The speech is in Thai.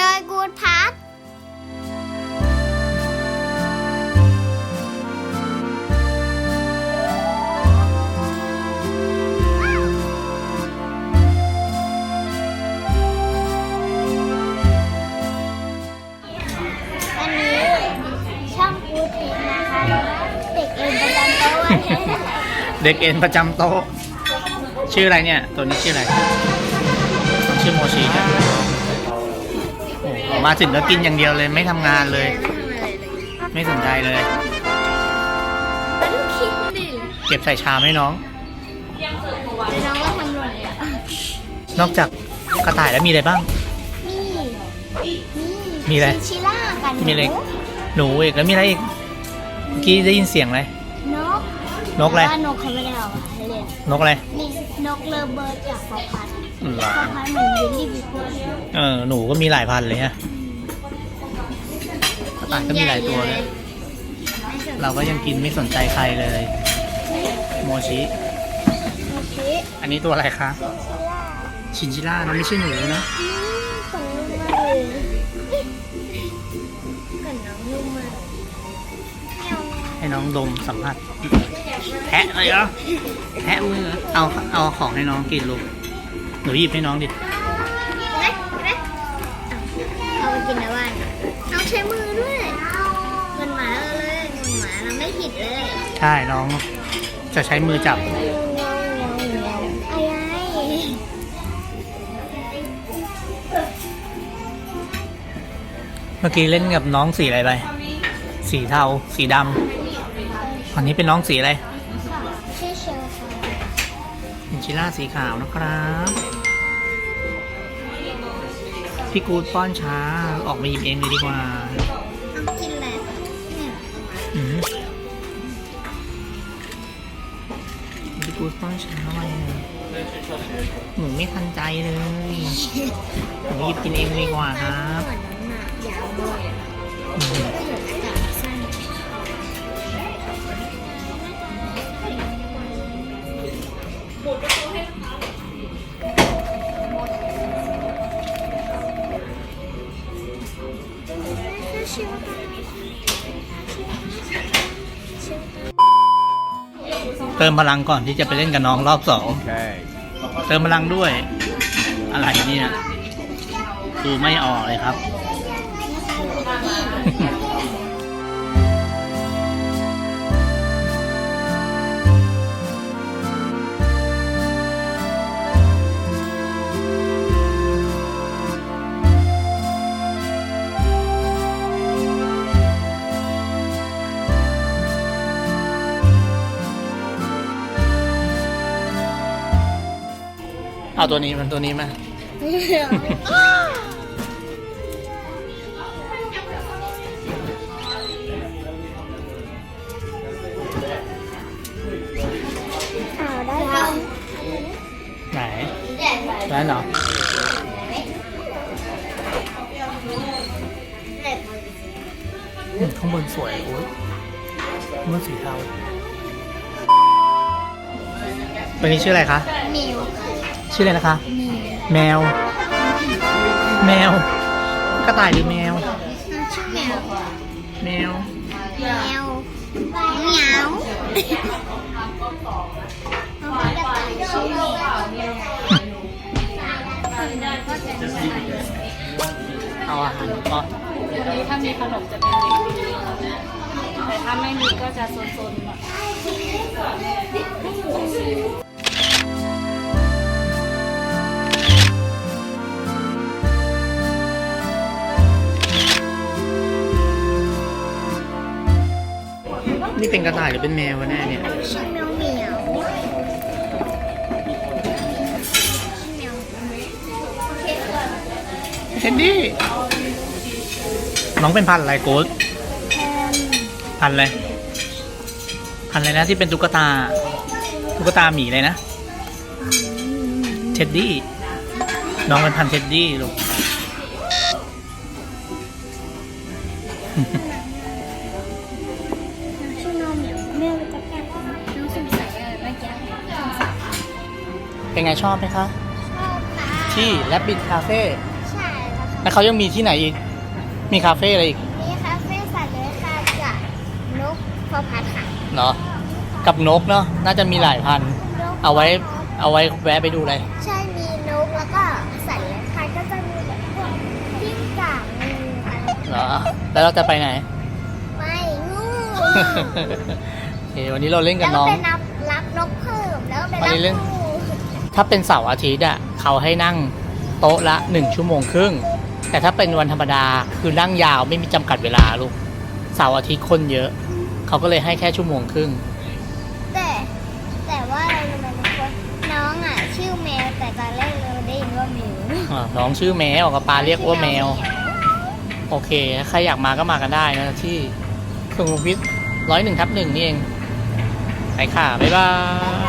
โดยกูดพัทวันนี้ช่องกูดเองนะคะเด็กเอ็นประจำโต๊ะวันนี้เด็กเอ็นประจำโต๊ะ ชื่ออะไรเนี่ย ตัวนี้ชื่ออะไร ชื่อโมชิครับ มาถึงก็กินอย่างเดียวเลยไม่ทำงานเลย ไม่สนใจเลยมันคิดดิเก็บใส่ชามให้น้อง เดี๋ยวน้องก็ทำหล่นเลยอะนอกจากกระต่ายแล้วมีอะไรบ้าง นี่นี่มีอะไรชิล่ากันมีอะไร หนูอีกแล้วมีอะไรอีกเมื่อกี้ได้ยินเสียงอะไร นกนกอะไร ว่านกเขาไม่ได้เอามาให้เล่นนกอะไรนี่นกเลอเบิร์ดจากฟอพัดอืมฟอพัดเหมือนเยลลี่บิโก้เออหนูก็มีหลายพันเลยฮะ กระต่ายก็มีหลายตัวเลยเราก็ยังกินไม่สนใจใครเลย โมชิ โอเคอันนี้ตัวอะไรคะ ชินจิล่านะไม่ใช่หนูนะ ขนนุ่มมากเลยขนน้องนุ่มมากให้น้องดมสัมผัสแทะเลยเหรอแทะมือเหรอเอาเอาของให้น้องกินลูก หนูหยิบให้น้องดิ เห็นไหมเห็นไหมเอาไปกินนะว่าน น้องใช้มือด้วยเหมือนหมาเราเลยเหมือนหมาเราไม่ผิดเลยใช่น้องจะใช้มือจับ อะไรเมื่อกี้เล่นกับน้องสีอะไรไป สีเทา สีดำอันนี้เป็นน้องสีอะไร ชื่อเชลค่ะชินจิล่าสีขาวนะครับ พี่กูดป้อนช้า ออกมาหยิบเองเลยดีกว่าต้องกินแหละเนี่ยอืมพี่กูดป้อนช้าไปอะหนูไม่ทันใจเลยหนูหยิบกินเองเลยดีกว่าครับ ก่อนน้ำหนักยาวด้วยอืมก็เหลืออากาศ เติมพลังก่อนที่จะไปเล่นกับน้องรอบสอง Okay. เติมพลังด้วย อะไรเนี่ยดูไม่ออกเลยครับ เอาตัวนี้มันตัวนี้มาเอาได้แล้วไหนนั่นเหรออืมข้างบนสวยโอ้ยข้างบนสีเทาตัวนี้ชื่ออะไรคะมิว ชื่ออะไรนะคะมิวแมว แมว กระต่ายหรือแมว ชื่อแมวแมว แมวเหมียวน้องกระต่ายชื่อเหมียวก็จะมีอะไรเอาอาหารก่อนวันนี้ถ้ามีขนมจะเป็นเด็กดีแต่ถ้าไม่มีก็จะซนๆหน่อย นี่เป็นกระต่ายหรือเป็นแมววะแน่เนี่ยชื่อแมวเหมียวชื่อแมวเทนดี้น้องเป็นพันธุ์อะไรโกดแทนพันธุ์อะไรพันธุ์อะไรนะที่เป็นตุ๊กตา ตุ๊กตาหมีเลยนะ เท็ดดี้ น้องเป็นพันธุ์เท็ดดี้ลูก เป็นไงชอบไหมคะ ชอบค่ะที่ Rabbit Cafe ใช่ค่ะไปแล้วเขายังมีที่ไหนอีก มีคาเฟ่อะไรอีกนี่คาเฟ่สัตว์เลื้อยคลานกับนกพอพัดค่ะเนาะกับนกเนาะน่าจะมีหลายพัน นกเอาไว้เอาไว้แวะไปดูเลย ใช่มีนกแล้วก็สัตว์เลื้อยคลานก็จะมีแบบพวกกิ้งก่างูอะไรเหรอ แล้วเราจะไปไหน ไม่งูโอเควันนี้เราเล่นกับแล้วน้อง ไปนับรับนกเพิ่มแล้วไปวันรับนี้เล่น งู ถ้าเป็นเสาร์อาทิตย์อะเขาให้นั่งโต๊ะละหนึ่งชั่วโมงครึ่ง แต่ถ้าเป็นวันธรรมดาคือนั่งยาวไม่มีจำกัดเวลาลูกเสาร์อาทิตย์คนเยอะ เขาก็เลยให้แค่ชั่วโมงครึ่ง แต่แต่ว่าอะไรรู้ไหมทุกคนน้องอะชื่อแมวแต่ตอนแรกเราได้ยินว่าหมิวอ่าน้องชื่อแมวกับปลาเรียกว่าแมว โอเค ใครอยากมาก็มากันได้นะที่สุขุมวิทร้อยหนึ่งทับหนึ่งนี่เองไปค่ะ บ๊ายบาย